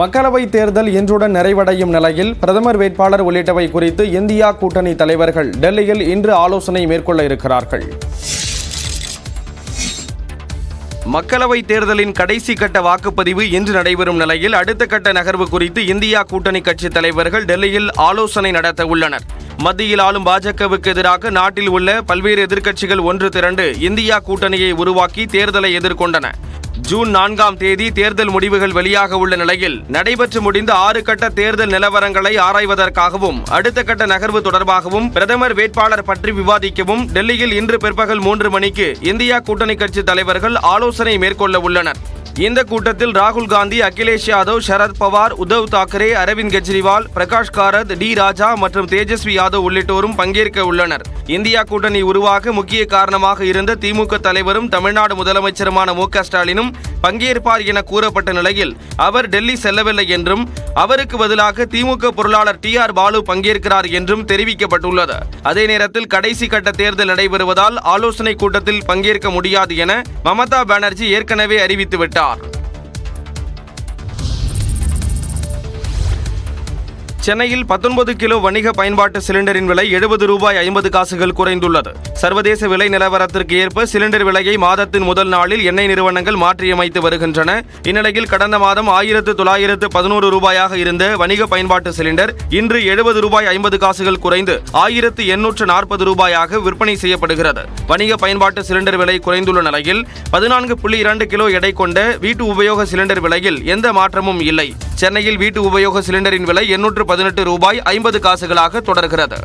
மக்களவை தேர்தல் இன்றுடன் நிறைவடையும் நிலையில் பிரதமர் வேட்பாளர் உள்ளிட்டவை குறித்து இந்தியா கூட்டணி தலைவர்கள் டெல்லியில் இன்று ஆலோசனை மேற்கொள்ள இருக்கிறார்கள். மக்களவை தேர்தலின் கடைசி கட்ட வாக்குப்பதிவு இன்று நடைபெறும் நிலையில் அடுத்த கட்ட நகர்வு குறித்து இந்தியா கூட்டணி கட்சி தலைவர்கள் டெல்லியில் ஆலோசனை நடத்த உள்ளனர். மத்தியில் ஆளும் பாஜகவுக்கு எதிராக நாட்டில் உள்ள பல்வேறு எதிர்க்கட்சிகள் ஒன்று திரண்டு இந்தியா கூட்டணியை உருவாக்கி தேர்தலை எதிர்கொண்டன. ஜூன் நான்காம் தேதி தேர்தல் முடிவுகள் வெளியாக உள்ள நிலையில் நடைபெற்று முடிந்த ஆறு கட்ட தேர்தல் நிலவரங்களை ஆராய்வதற்காகவும் அடுத்த கட்ட நகர்வு தொடர்பாகவும் பிரதமர் வேட்பாளர் பற்றி விவாதிக்கவும் டெல்லியில் இன்று பிற்பகல் மூன்று மணிக்கு இந்தியா கூட்டணி கட்சி தலைவர்கள் ஆலோசனை மேற்கொள்ள உள்ளனர். இந்த கூட்டத்தில் ராகுல் காந்தி அகிலேஷ் யாதவ் சரத் பவார் உத்தவ் தாக்கரே அரவிந்த் கெஜ்ரிவால் பிரகாஷ் காரத் டி ராஜா மற்றும் தேஜஸ்வி யாதவ் உள்ளிட்டோரும் பங்கேற்க உள்ளனர். இந்தியா கூட்டணி உருவாக முக்கிய காரணமாக இருந்த திமுக தலைவரும் தமிழ்நாடு முதலமைச்சருமான மு ஸ்டாலினும் பங்கேற்பார் என கூறப்பட்ட நிலையில் அவர் டெல்லி செல்லவில்லை என்றும் அவருக்கு பதிலாக திமுக பொருளாளர் டி ஆர் பாலு பங்கேற்கிறார் என்றும் தெரிவிக்கப்பட்டுள்ளது. அதே நேரத்தில் கடைசி கட்ட தேர்தல் நடைபெறுவதால் ஆலோசனை கூட்டத்தில் பங்கேற்க முடியாது என மமதா பானர்ஜி ஏற்கனவே அறிவித்துவிட்டார். சென்னையில் 19 கிலோ வணிக பயன்பாட்டு சிலிண்டரின் விலை எழுபது ரூபாய் ஐம்பது காசுகள் குறைந்துள்ளது. சர்வதேச விலை நிலவரத்திற்கு ஏற்ப சிலிண்டர் விலையை மாதத்தின் முதல் நாளில் எண்ணெய் நிறுவனங்கள் மாற்றியமைத்து வருகின்றன. இந்நிலையில் கடந்த மாதம் ஆயிரத்து தொள்ளாயிரத்து பதினோரு ரூபாயாக இருந்த வணிக பயன்பாட்டு சிலிண்டர் இன்று எழுபது ரூபாய் ஐம்பது காசுகள் குறைந்து ஆயிரத்து எண்ணூற்று நாற்பது ரூபாயாக விற்பனை செய்யப்படுகிறது. வணிக பயன்பாட்டு சிலிண்டர் விலை குறைந்துள்ள நிலையில் பதினான்கு புள்ளி இரண்டு கிலோ எடை கொண்ட வீட்டு உபயோக சிலிண்டர் விலையில் எந்த மாற்றமும் இல்லை. சென்னையில் வீட்டு உபயோக சிலிண்டரின் விலை எண்ணூற்று பதினெட்டு ரூபாய் ஐம்பது காசுகளாக தொடர்கிறது.